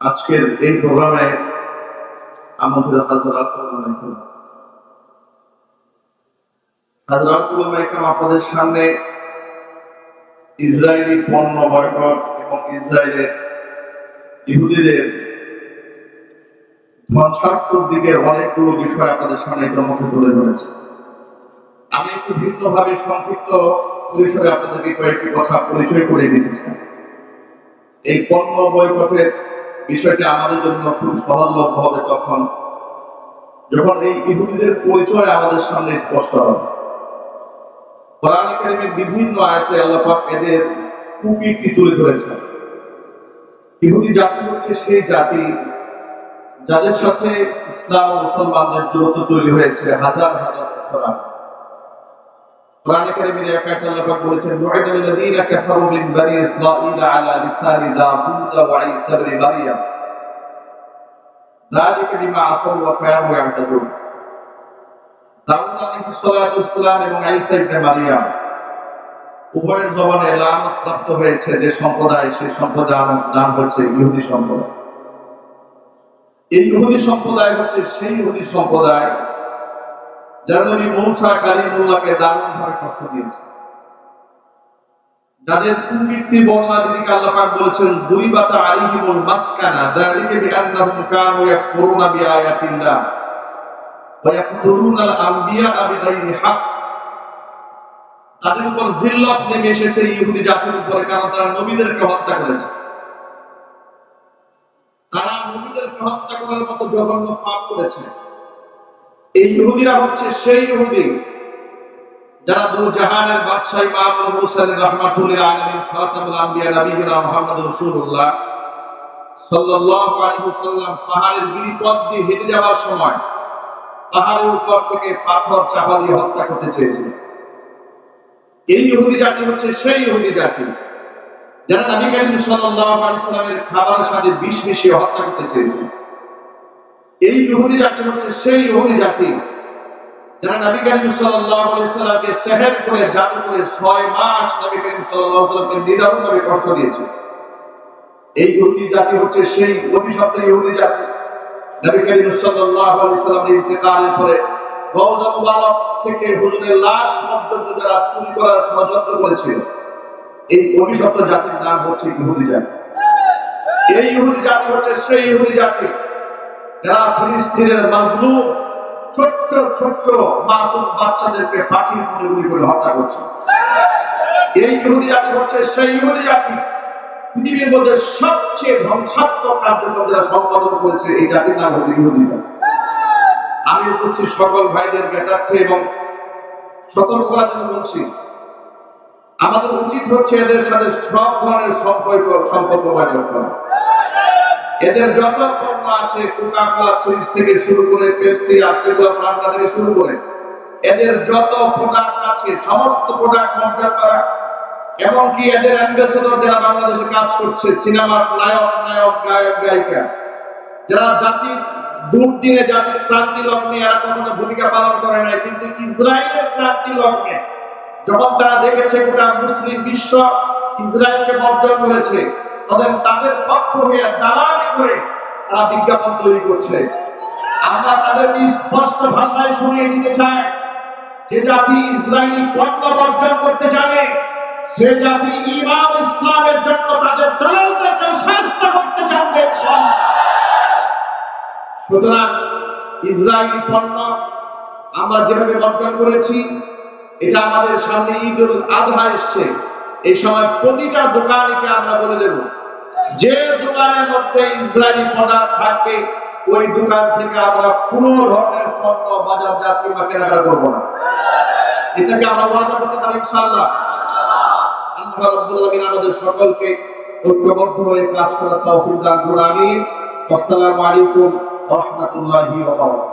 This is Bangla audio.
আজকের এই প্রোগ্রামে আমাদের আপনাদের সামনে ইসরায়েলি পণ্য বয়কট এবং ইসরায়েলের ইহুদিদের ধ্বংসাত্মক দিকের অনেকগুলো বিষয় আপনাদের সামনে প্রমুখে তুলে ধরেছে। আমি একটু ভিন্নভাবে সংক্ষিপ্ত পরিসরে আপনাদেরকে কয়েকটি কথা পরিচয় করে দিতে চাই। এই পণ্য বয়কটের বিষয়টি আমাদের জন্য খুব সহজলভ্য হবে তখন। যখন এই ইহুদিদের পরিচয় আমাদের সামনে স্পষ্ট হবে। কোরআন বিভিন্ন আয়াতে আল্লাহ পাক এদের কুকীর্তি তুলে ধরেছেন। ইহুদি জাতি হচ্ছে সেই জাতি যাদের সাথে ইসলাম মুসলমানদের দূরত্ব তৈরি হয়েছে হাজার হাজার বছর আগে। কোরআন এক আয়াতে আল্লাহ পাক বলেছেন আল্লাযীনা কাফারু মিন বানি ইসরাঈল আলা লিসানি দাউদ ওয়া ঈসা ইবনে মারইয়াম দাউদ আলাইহিস সালাতু ওয়াসসালাম এবং ঈসা ইবনে মারইয়াম উভয়ের জবানে লানত প্রাপ্ত হয়েছে যে সম্প্রদায়, সেই সম্প্রদায়ের নাম হচ্ছে ইহুদি সম্প্রদায়। এই ইহুদি সম্প্রদায় হচ্ছে সেই ইহুদি সম্প্রদায় যারা নবী মৌসা দারুণ ভাবে কষ্ট দিয়েছে। যাদের কুকীর্তি বর্ণনা আল্লাহ পাক বলেছেন, দুই মাসকানা বিআয়াতিল্লাহ। তাদের উপর জিল্লাত নেমে এসেছে ইহুদি জাতির উপরে, কারণ তারা নবীদেরকে হত্যা করেছে। তারা নবীদেরকে হত্যা করার মতো জঘন্য পাপ করেছে। এই ইহুদিরা হচ্ছে সেই ইহুদি যারা দু জাহানের বাদশাহ ইমাম আলামিন খাতামুল মুহাম্মদ রাসূলুল্লাহ সাল্লাল্লাহু আলাইহি ওয়াসাল্লাম পাহাড়ের গিরিপথ দিয়ে হেঁটে যাওয়ার সময় পাহাড়ের উপর থেকে পাথর চাপা দিয়ে হত্যা করতে চেয়েছিল। এই ইহুদি জাতি হচ্ছে সেই ইহুদি জাতি যারা নবী করিম সাল্লাল্লাহু আলাইহি সাল্লামের খাবারের সাথে বিষ মিশিয়ে হত্যা করতে চেয়েছিল। এই ইহুদি জাতি হচ্ছে সেই ইহুদি জাতি যারা নবী করিম সাল্লামকে সেহের করে জাদু করে 6 মাস নবী করিম সাল্লামকে নিদারুণভাবে কষ্ট দিয়েছে। এই ইহুদি জাতি হচ্ছে সেই অভিশপ্ত ইহুদি জাতি। নবী করিম সাল্লামের ইন্তেকালের পরে রওজা মুবারক থেকে হুজুরের লাশ পর্যন্ত যারা চুরি করার ষড়যন্ত্র করেছিল, এই অভিশপ্ত জাতির নাম হচ্ছে ইহুদি জাতি। এই ইহুদি জাতি হচ্ছে সেই ইহুদি জাতি। যারা ফিলিস্তিনের মাজলুম, ছোট্ট ছোট্ট মাসুম বাচ্চাদেরকে পাখির মনে গুলি করে হত্যা করছে। এই ইহুদি জাতি হচ্ছে সেই ইহুদি জাতি। পৃথিবীর মধ্যে সবচেয়ে ধ্বংসাত্মক কার্যক্রম যারা সম্পাদন করেছে, এই জাতির নাম হচ্ছে ইহুদি আমি উপস্থিত সকল ভাইদের জ্ঞাতার্থে এবং সতর্ক করার জন্য বলছি, আমাদের উচিত হচ্ছে এদের সাথে সব ধরনের সম্পর্ক সম্পর্ক বজায় করা এদের যত পণ্য আছে কোকা কোলা সিরিজ থেকে শুরু করে পেপসি আছে ফান্ডা থেকে শুরু করে, এদের যত প্রোডাক্ট আছে, সমস্ত প্রোডাক্ট মর্যাদা করা। এমনকি এদের অ্যাম্বাসেডর যারা বাংলাদেশে কাজ করছে, সিনেমার নায়ক নায়ক গায়ক, গায়িকা, যারা জাতির দুর্দিনে জাতির ক্রান্তি লগ্নে এরা কখনো ভূমিকা পালন করে নাই, কিন্তু ইসরায়েলের ক্রান্তি লগ্নে যখন তারা দেখেছে গোটা মুসলিম বিশ্ব ইসরায়েলকে বর্জন করেছে তখন তাদের পক্ষ হয়ে দালালি করে তারা বিজ্ঞাপন তৈরি করছে। আমরা তাদেরকে স্পষ্ট ভাষায় শুনিয়ে দিতে চাই, যে জাতি ইসরায়েলি পণ্য বর্জন করতে জানে, সে জাতি ইমাম ইসলামের জন্য তাদের দালালদেরকে শাস্তি করতে জানবে সুতরাং ইসরায়েলি পণ্য আমরা যেভাবে বর্জন করেছি, এটা আমাদের সামনে ঈদ উল আজহা এসছে। এই সময় প্রতিটা দোকানিকে আমরা বলে দেব যে দোকানের মধ্যে ইসরায়েলি পদার্থ থাকবে, ওই দোকান থেকে আমরা কোন ধরনের পণ্য বাজারজাত কিংবা কেনাকাটা করব না। এটাকে আমরা ওয়াদা করতে পারি ইনশাআল্লাহ। আমাদের সকলকে ঐক্যবদ্ধ হয়ে কাজ করার তৌফিক দান করুন, আমিন। আসসালামু আলাইকুম ওয়া ওয়া বারাকাতুহু।